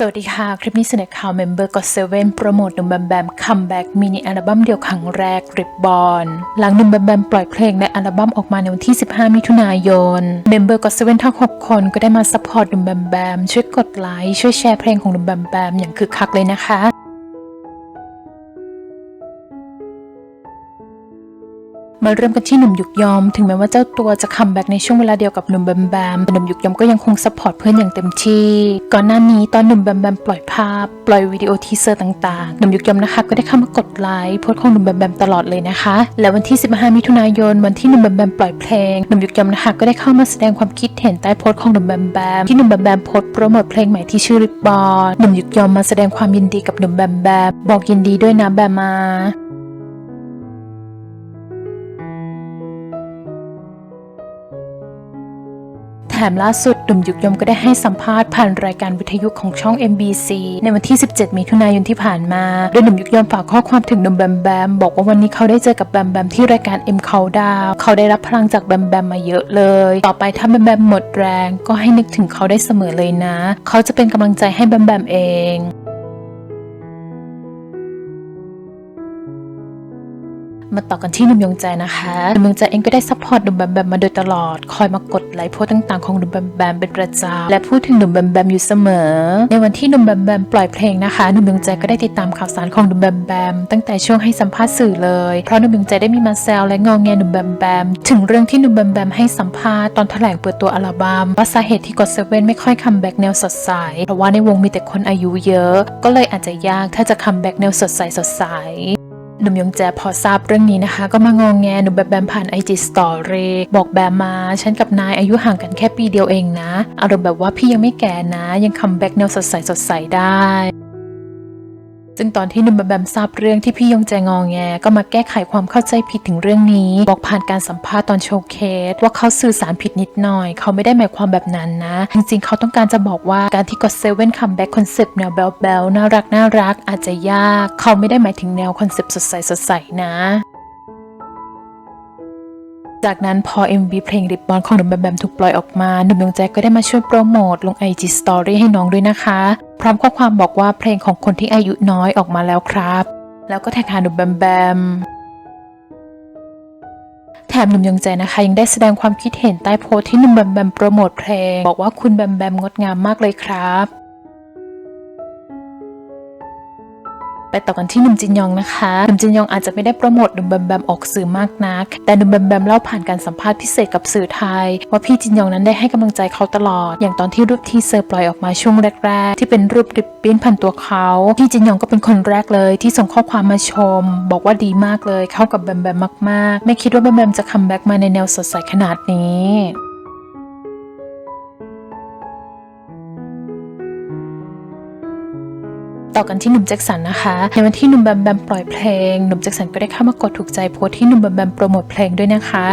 สวัสดีค่ะ คลิปนี้เสนอข่าว Member GOT7 โปรโมทหนุ่มแบมแบมคัมแบ็กมินิอัลบั้มเดี่ยวครั้งแรกริบบอนหลังหนุ่มแบมแบมปล่อยเพลงในอัลบั้มออกมาในวันที่ 15 มิถุนายน Member GOT7 ทั้ง 6 คนก็ได้มาซัพพอร์ตหนุ่มแบมแบมช่วยกดไลค์ช่วยแชร์เพลงของหนุ่มแบมแบมอย่างคึกคักเลยนะคะ มาเริ่มกันที่หนุ่มยุกยอม ถึงแม้ว่าเจ้าตัวจะคัมแบ็กในช่วงเวลาเดียวกับหนุ่มแบมแบมแต่หนุ่มยุกยอมก็ยังคงซัพพอร์ตเพื่อนอย่างเต็มที่ ก่อนหน้านี้ตอนหนุ่มแบมแบมปล่อยภาพ ปล่อยวิดีโอทีเซอร์ต่างๆ หนุ่มยุกยอมนะคะ ก็ได้เข้ามากดไลค์โพสต์ของหนุ่มแบมแบมตลอดเลยนะคะ และวันที่ 15 มิถุนายน วันที่หนุ่มแบมแบมปล่อยเพลง หนุ่มยุกยอมนะคะก็ได้เข้ามาแสดงความคิดเห็นใต้โพสต์ของหนุ่มแบมแบมที่หนุ่มแบมแบมโพสต์โปรโมทเพลงใหม่ที่ชื่อริบบอลหนุ่มยุกยอมมาแสดงความยินดีกับหนุ่มแบมแบมบอกยินดีด้วยนะแบมมา ถมล่าสุดหนุ่มยุกยมก็ได้ให้สัมภาษณ์ผ่านรายการวิทยุของช่อง MBC ในวันที่ 17 มิถุนายนที่ผ่านมา โดยหนุ่มยุกยมฝากข้อความถึงหนุ่มแบมแบมบอกว่าวันนี้เขาได้เจอกับแบมแบมที่รายการ M Countdown เขาได้รับพลังจากแบมแบมมาเยอะเลย ต่อไปถ้าแบมแบมหมดแรง ก็ให้นึกถึงเขาได้เสมอเลยนะ เขาจะเป็นกำลังใจให้แบมแบมเอง มาต่อกันที่หนุ่มยงใจนะคะหนุ่มยงใจเองก็ได้ซัพพอร์ตหนุ่มแบมแบมมาโดยตลอด คอยมากดไลค์โพสต์ต่างๆของหนุ่มแบมแบมเป็นประจำและพูดถึงหนุ่มแบมแบมอยู่เสมอ ในวันที่หนุ่มแบมแบมปล่อยเพลงนะคะหนุ่มยงใจก็ได้ติดตามข่าวสารของหนุ่มแบมแบมตั้งแต่ช่วงให้สัมภาษณ์สื่อเลย เพราะหนุ่มยงใจได้มีมาแซวและงองแงหนุ่มแบมแบมถึงเรื่องที่หนุ่มแบมแบมให้สัมภาษณ์ตอนแถลงเปิดตัวอัลบั้มว่าสาเหตุที่กดเซเว่นไม่ค่อยคัมแบ็กแนวสดใสเพราะว่าในวงมีแต่คนอายุเยอะ ก็เลยอาจจะยากถ้าจะคัมแบ็กแนวสดใสสดใส หนุ่มยงแจพอทราบเรื่องนี้นะคะ ก็มางองแงหนุ่มแบมแบมผ่านไอจีสตอรี่บอกแบมมา ฉันกับนายอายุห่างกันแค่ปีเดียวเองนะ อารมณ์แบบว่าพี่ยังไม่แก่นะ ยังคัมแบ็กแนวสดใสสดใสได้ ซึ่งตอนที่นุ่มแบมแบมทราบเรื่องที่พี่ยงแจงองแง ก็มาแก้ไขความเข้าใจผิดถึงเรื่องนี้ บอกผ่านการสัมภาษณ์ตอนโชว์เคส ว่าเขาสื่อสารผิดนิดหน่อย เขาไม่ได้หมายความแบบนั้นนะ จริงๆ เขาต้องการจะบอกว่าการที่ก็เซเว่นคัมแบ็กคอนเซปต์แนวแบลๆน่ารักน่ารักอาจจะยาก เขาไม่ได้หมายถึงแนวคอนเซปต์สดใสสดใสนะจากนั้นพอ MV เพลงริบบอนของหนุ่มแบมแบมถูกปล่อยออกมา หนุ่มยงแจ็คก็ได้มาช่วยโปรโมทลง IG Story ให้น้องด้วยนะคะ ร้อมข้อความบอกว่าเพลงของคนที่อายุน้อยออกมาแล้วครับ แล้วก็แท็กหาหนุ่มแบมแบมแถมหนุ่มยงใจนะคะ ยังได้แสดงความคิดเห็นใต้โพสที่หนุ่มแบมแบมโปรโมทเพลง บอกว่าคุณแบมแบมงดงามมากเลยครับ ต่อกันที่หนุ่มจินยองนะคะหนุ่มจินยองอาจจะไม่ได้โปรโมทหนุ่มแบมแบมออกสื่อมากนัก แต่หนุ่มแบมแบมเล่าผ่านการสัมภาษณ์พิเศษกับสื่อไทย ว่าพี่จินยองนั้นได้ให้กำลังใจเขาตลอด อย่างตอนที่รูปทีเซอร์ปล่อยออกมาช่วงแรก ๆ ที่เป็นรูปริบบิ้นพันตัวเขาพี่จินยองก็เป็นคนแรกเลย ที่ส่งข้อความมาชม บอกว่าดีมากเลยเข้ากับแบมแบมมากๆ ไม่คิดว่าแบมแบมจะคัมแบ็กมาในแนวสดใสขนาดนี้ ต่อกันที่หนุ่มแจ็คสันนะคะ ในวันที่หนุ่มแบมแบมปล่อยเพลง หนุ่มแจ็คสันก็ได้เข้ามากดถูกใจโพสที่หนุ่มแบมแบมโปรโมทเพลงด้วยนะคะ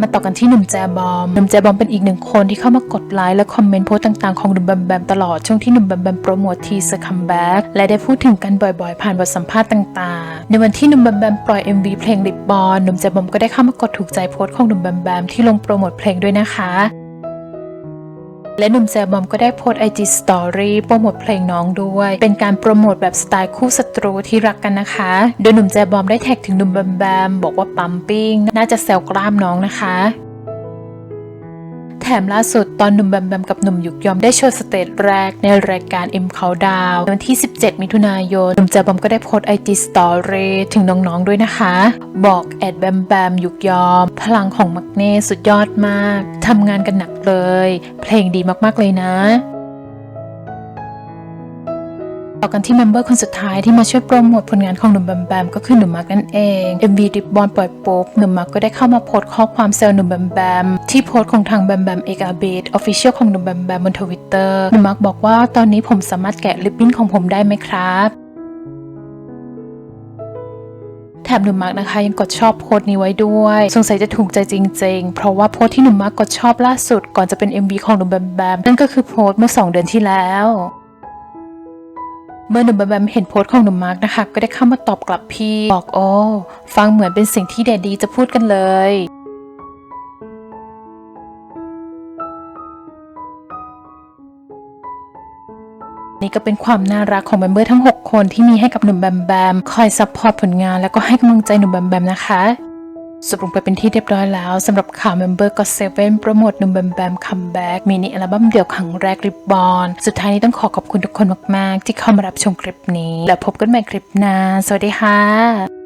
มาต่อกันที่หนุ่มแจบอม หนุ่มแจบอมเป็นอีกหนึ่งคนที่เข้ามากดไลค์และคอมเมนต์โพสต์ต่างๆของหนุ่มแบมแบมตลอดช่วงที่หนุ่มแบมแบมโปรโมททีเซอร์คัมแบ็กและได้พูดถึงกันบ่อยๆ ผ่านบทสัมภาษณ์ต่างๆ ในวันที่หนุ่มแบมแบมปล่อย MV เพลงริบบอลหนุ่มแจบอมก็ได้เข้ามากดถูกใจโพสต์ของหนุ่มแบมแบมที่ลงโปรโมทเพลงด้วยนะคะ และหนุ่มแจบอมก็ได้โพสไอจีสตอรี่โปรโมทเพลงน้องด้วย เป็นการโปรโมทแบบสไตล์คู่ศัตรูที่รักกันนะคะ โดยหนุ่มแจบอมได้แท็กถึงหนุ่มแบมแบมบอกว่าปั๊มปิ้งน่าจะแซวกล้ามน้องนะคะ แถมล่าสุดตอนหนุ่มแบมแบมกับหนุ่มยุกยอมได้โชว์สเตจแรกในรายการ M Countdown วันที่ 17 มิถุนายน หนุ่มแจบอมก็ได้โพสต์ IG Story ถึงน้องๆด้วยนะคะ บอกแอดแบมแบมยุกยอม พลังของมักเน่สุดยอดมาก ทำงานกันหนักเลย เพลงดีมากๆเลยนะ ต่อกันที่เมมเบอร์คนสุดท้ายที่มาช่วยโปรโมทผลงานของหนุ่มแบมแบมก็คือหนุ่มมาร์กนั่นเอง MV ดิบบอลปล่อยปุ๊บหนุ่มมาร์กก็ได้เข้ามาโพสต์ข้อความแซวหนุ่มแบมแบมที่โพสต์ของทางแบมแบมเอกอาเบดออฟฟิเชียลของหนุ่มแบมแบมบนทวิตเตอร์หนุ่มมาร์กบอกว่าตอนนี้ผมสามารถแกะลิปบิ้นของผมได้ไหมครับแถมหนุ่มมาร์กนะคะยังกดชอบโพสต์นี้ไว้ด้วย สงสัยจะถูกใจจริง ๆ เพราะว่าโพสต์ที่หนุ่มมาร์กกดชอบล่าสุดก่อนจะเป็น MV ของหนุ่มแบมแบมนั่นก็คือโพสต์เมื่อ 2 เดือนที่แล้ว เมื่อหนุ่มแบมแบมเห็นโพสต์ของหนุ่มมาร์กนะคะ ก็ได้เข้ามาตอบกลับพี่บอกโอ้ฟังเหมือนเป็นสิ่งที่แดดดีจะพูดกันเลยนี่ก็เป็นความน่ารักของเมมเบอร์ทั้ง 6 คนที่มีให้กับหนุ่มแบมแบม คอยซัพพอร์ตผลงานแล้วก็ให้กำลังใจหนุ่มแบมแบมนะคะ สรุปไปเป็นที่เรียบร้อยแล้วสำหรับข่าวเมมเบอร์ก็เซเว่นโปรโมทหนุ่มแบมแบมคัมแบ็กมินิอัลบั้มเดี่ยวครั้งแรกริบบอนสุดท้ายนี้ต้องขอขอบคุณทุกคนมาก ๆ ที่เข้ามารับชมคลิปนี้ แล้วพบกันใหม่คลิปหน้า สวัสดีค่ะ